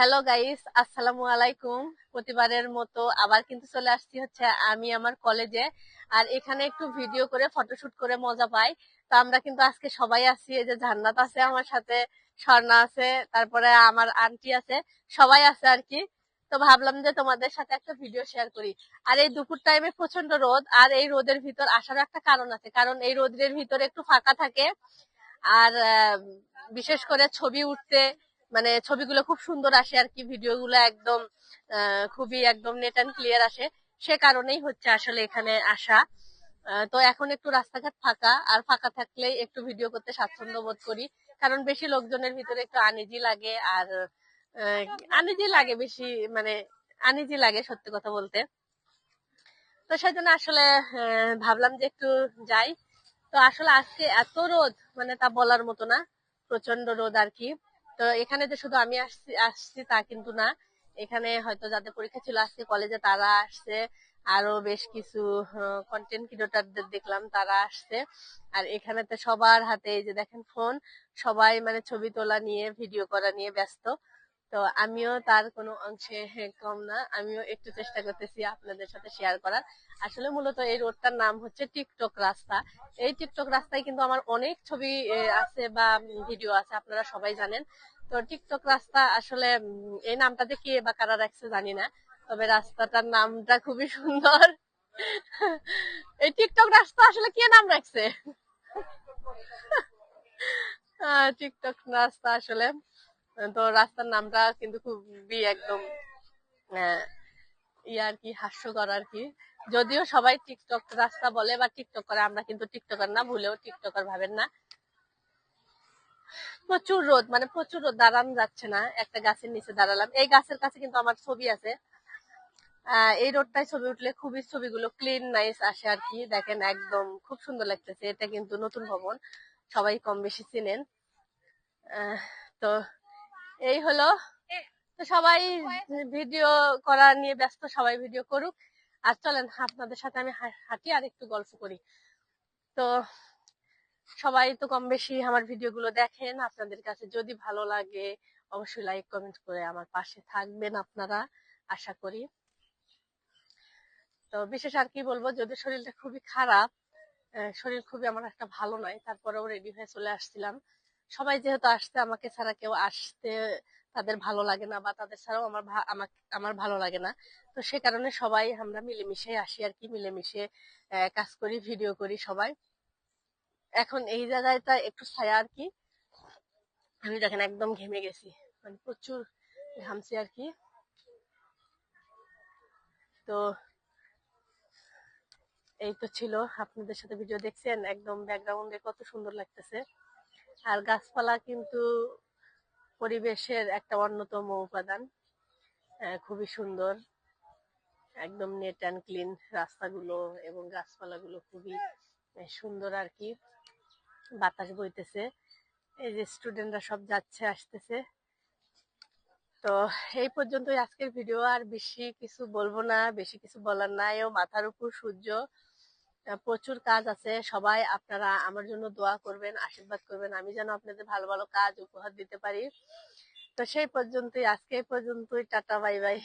Hello guys আসসালামু আলাইকুম প্রতিবারের মতো আবার কিন্তু চলে আসছি হচ্ছে আমি আমার কলেজে আর এখানে একটু ভিডিও করে ফটোশুট করে মজা পাই। তো আমরা কিন্তু আজকে সবাই আছি, এই যে জান্নাত আছে আমার সাথে, স্বর্ণা আছে, তারপরে আমার আন্টি আছে, সবাই আছে আর কি। তো ভাবলাম যে তোমাদের সাথে একটা ভিডিও শেয়ার করি। আর এই দুপুর টাইমে প্রচণ্ড রোদ, আর এই রোদের ভিতর আসারও একটা কারণ আছে। কারণ এই রোদের ভিতরে একটু ফাঁকা থাকে। আর বিশেষ করে ছবি উঠতে মানে ছবিগুলো খুব সুন্দর আসে আর কি ভিডিও গুলো একদম খুবই একদম নেট অ্যান্ড ক্লিয়ার আসে। সে কারণেই হচ্ছে আসলে এখানে আসা। তো এখন একটু রাস্তাঘাট ফাঁকা, আর ফাঁকা থাকলে একটু ভিডিও করতে স্বাচ্ছন্দ্য বোধ করি। কারণ বেশি লোকজনের ভিতরে একটু আনিজি লাগে, আর আনিজি লাগে বেশি মানে আনিজি লাগে সত্যি কথা বলতে। তো সেই জন্য আসলে ভাবলাম যে একটু যাই। তো আসলে আজকে এত রোদ মানে তা বলার মতো না। প্রচণ্ড রোদ আর কি। তো এখানে যে শুধু আমি আসছি আসছি তা কিন্তু না। এখানে হয়তো যাদের পরীক্ষা ছিল আজকে কলেজে তারা আসছে। আরও বেশ কিছু কন্টেন্ট ক্রিয়েটরদের দেখলাম, তারা আসছে। আর এখানে তো সবার হাতে এই যে দেখেন ফোন সবাই মানে ছবি তোলা নিয়ে ভিডিও করা নিয়ে ব্যস্ত। তো আমিও তার কোনো অংশে কম না। আমিও একটু চেষ্টা করতেছি আপনাদের সাথে শেয়ার করার। আসলে মূলত এই রোডটার নাম হচ্ছে টিকটক রাস্তা। এই টিকটক রাস্তায় কিন্তু আমার অনেক ছবি আছে বা ভিডিও আছে, আপনারা সবাই জানেন। তো টিকটক রাস্তা আসলে এই নামটাতে কে বা কারা রাখছে জানি না। তবে রাস্তাটার নামটা খুবই সুন্দর। এই টিকটক রাস্তা আসলে কে নাম রাখছে? টিকটক রাস্তা আসলে তো রাস্তার নামটা কিন্তু খুবই একদম আহ, ইয়ে আর কি হাস্যকর আর কি। যদিও সবাই টিকটক রাস্তা বলে বা টিকটক করে আমরা কিন্তু টিকটকার না ভুলেও টিকটকার ভাবেন না। প্রচুর রোদ মানে প্রচুর রোদ দাঁড়ানো যাচ্ছে না একটা গাছের নিচে দাঁড়ালাম। এই গাছের কাছে কিন্তু আমার ছবি আছে। এই রোডটায় ছবি উঠলে খুবই ছবিগুলো ক্লিন নাইস আসে আর কি। দেখেন একদম খুব সুন্দর লাগতেছে এটা কিন্তু নতুন ভবন সবাই কম বেশি চিনেন। তো এই হলো। তো সবাই ভিডিও করা নিয়ে ব্যস্ত সবাই ভিডিও করুক। আর চলেন আপনাদের সাথে আমি হাঁটি আর একটু গল্প করি। তো সবাই তো কম বেশি আমার ভিডিও গুলো দেখেন। আপনাদের কাছে যদি ভালো লাগে অবশ্যই লাইক কমেন্ট করে আমার পাশে থাকবেন আপনারা আশা করি। তো বিশেষ আর কি বলব যদি শরীরটা খুবই খারাপ শরীর খুবই আমার একটা ভালো নয় তারপরেও রেডি হয়ে চলে আসছিলাম। সবাই যেহেতু আসতে আমাকে ছাড়া কেউ আসতে তাদের ভালো লাগে না বা তাদের ছাড়াও আমার আমার ভালো লাগে না। তো সে কারণে সবাই আমরা মিলেমিশে আসি আর কি, মিলেমিশে কাজ করি, ভিডিও করি সবাই। এখন এই জায়গায় তা একটু ছায়া আর কি। আমি দেখেন একদম ঘেমে গেছি। মানে প্রচুর ঘামছি আর কি। তো এই তো ছিল। আপনাদের সাথে ভিডিও দেখছেন, একদম ব্যাকগ্রাউন্ডে কত সুন্দর লাগতেছে। আর গাছপালা কিন্তু পরিবেশের একটা অন্যতম উপাদান। আহ, খুবই সুন্দর। একদম নেট অ্যান্ড ক্লিন রাস্তাগুলো এবং গাছপালাগুলো খুবই সুন্দর আর কি। বাতাস বইতেছে। এই যে স্টুডেন্টরা সব যাচ্ছে আসতেছে। তো এই পর্যন্তই আজকের ভিডিও আর বেশি কিছু বলব না বেশি কিছু বলার নাই। ও মাথার উপর সূর্য। প্রচুর কাজ আছে। সবাই আপনারা আমার জন্য দোয়া করবেন, আশীর্বাদ করবেন। আমি যেন আপনাদের ভালো ভালো কাজ উপহার দিতে পারি। তো সেই পর্যন্তই, আজকে পর্যন্তই। Tata, bye bye.